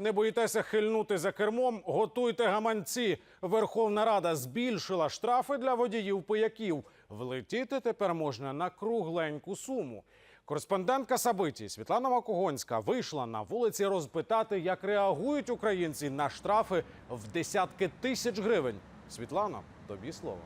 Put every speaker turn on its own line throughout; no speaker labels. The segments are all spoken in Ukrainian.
Не боїтеся хильнути за кермом? Готуйте гаманці. Верховна Рада збільшила штрафи для водіїв пияків. Влетіти тепер можна на кругленьку суму. Кореспондентка Сабиті Світлана Макогонська вийшла на вулиці розпитати, як реагують українці на штрафи в десятки тисяч гривень. Світлана, тобі слово.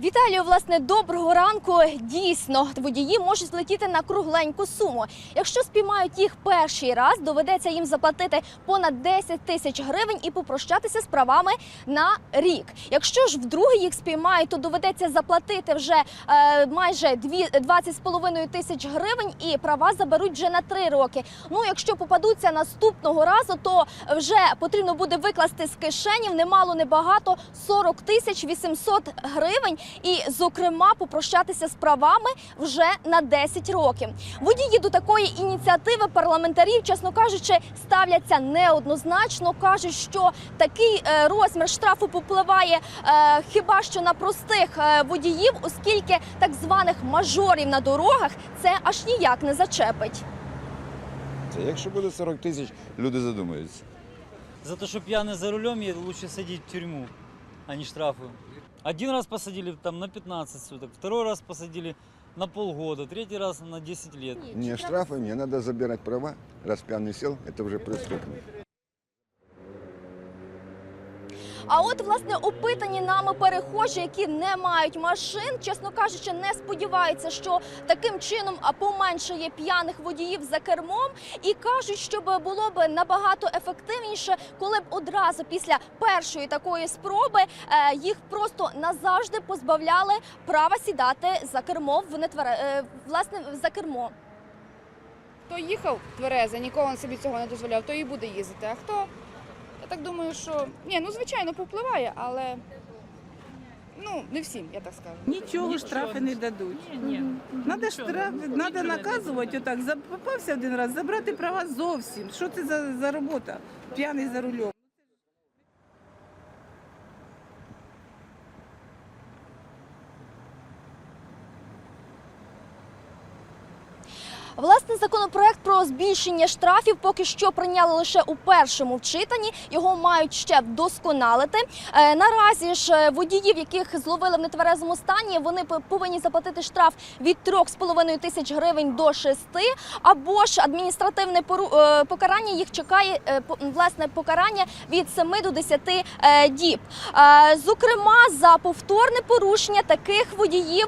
Віталію, власне, доброго ранку. Дійсно, водії можуть злетіти на кругленьку суму. Якщо спіймають їх перший раз, доведеться їм заплатити понад 10 тисяч гривень і попрощатися з правами на рік. Якщо ж вдруге їх спіймають, то доведеться заплатити вже е, майже дві- 20,5 тисяч гривень і права заберуть вже на 3 роки. Ну, якщо попадуться наступного разу, то вже потрібно буде викласти з кишенів немало небагато 40 тисяч 800 гривень і, зокрема, попрощатися з правами вже на 10 років. Водії до такої ініціативи парламентарів, чесно кажучи, ставляться неоднозначно. кажуть, що такий е, розмір штрафу попливає е, хіба що на простих е, водіїв, оскільки так званих мажорів на дорогах це аж ніяк не зачепить.
Якщо буде 40 тисяч, люди задумаються.
За то, что пьяный за рулем едет, лучше садить в тюрьму, а не штрафы. Один раз посадили там на 15 суток, второй раз посадили на полгода, третий раз на 10 лет.
Не штрафы, мне надо забирать права. Раз пьяный сел, это уже преступник.
А от власне опитані нами перехожі, які не мають машин, чесно кажучи, не сподіваються, що таким чином поменшає п'яних водіїв за кермом, і кажуть, що було б набагато ефективніше, коли б одразу після першої такої спроби е, їх просто назавжди позбавляли права сідати за кермо в нетвере... власне за кермо.
Хто їхав тверезо, ніколи собі цього не дозволяв, то і буде їздити. А хто? Я так думаю, що ні, ну звичайно, попливає, але ну не всім, я так скажу.
Нічого штрафи не дадуть. Надо штраф, надо наказувати отак. За- Попався один раз, забрати права зовсім. Що це за, за робота? П'яний за рулем.
Власне, законопроект про збільшення штрафів поки що прийняли лише у першому читанні. Його мають ще вдосконалити. Е, наразі ж е, водіїв, яких зловили в нетверезому стані, вони повинні заплатити штраф від 3,5 тисяч гривень до 6, або ж адміністративне е, покарання їх чекає власне покарання від 7 до 10 е, діб. Зокрема, за повторне порушення таких водіїв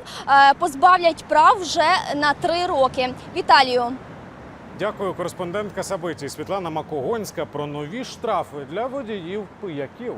позбавлять прав вже на 3 роки. Віталію.
Дякую, кореспондентка Сабиті Світлана Макогонська про нові штрафи для водіїв пияків.